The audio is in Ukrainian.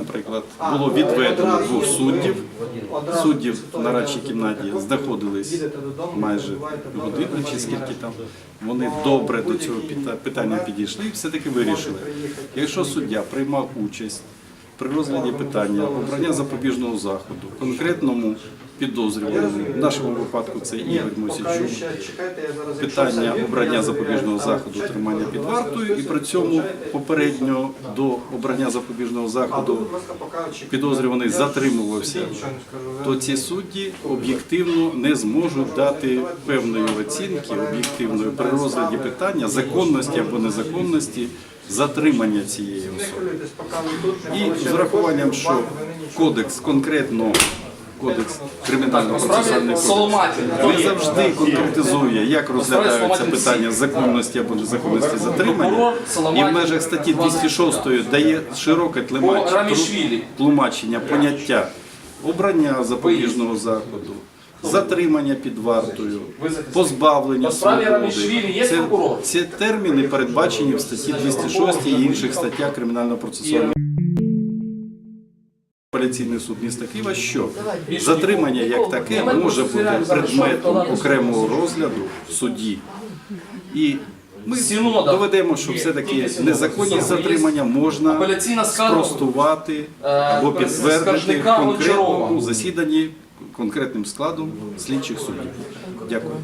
наприклад, було відведено двох суддів. Суддів в нарадчій кімнаті знаходились майже годину чи скільки там. Вони добре до цього питання підійшли і все-таки вирішили. Якщо суддя приймав участь при розгляді питання обрання запобіжного заходу, конкретному підозрюваному, в нашому випадку це Ігор Мосічук, питання обрання запобіжного заходу тримання під вартою, і при цьому попередньо до обрання запобіжного заходу підозрюваний затримувався, то ці судді об'єктивно не зможуть дати певної оцінки об'єктивної при розгляді питання законності або незаконності затримання цієї особи. І з урахуванням, що кодекс конкретно кодекс кримінального процесуального кодексу Соломатін. не завжди конкретизує, як розглядаються питання законності або незаконності затримання, і в межах статті 206 дає широке тлумач- тлумачення поняття обрання запобіжного заходу, затримання під вартою, позбавлення По свободи. Є Це, терміни передбачені в статті 206 і інших статтях Кримінального процесуального Апеляційний суд міста Києва, що затримання як таке може бути предметом окремого розгляду в суді. І ми доведемо, що все-таки незаконність затримання можна спростувати Е, або підтвердити в конкретному засіданні конкретним складом слідчих суддів. Дякую.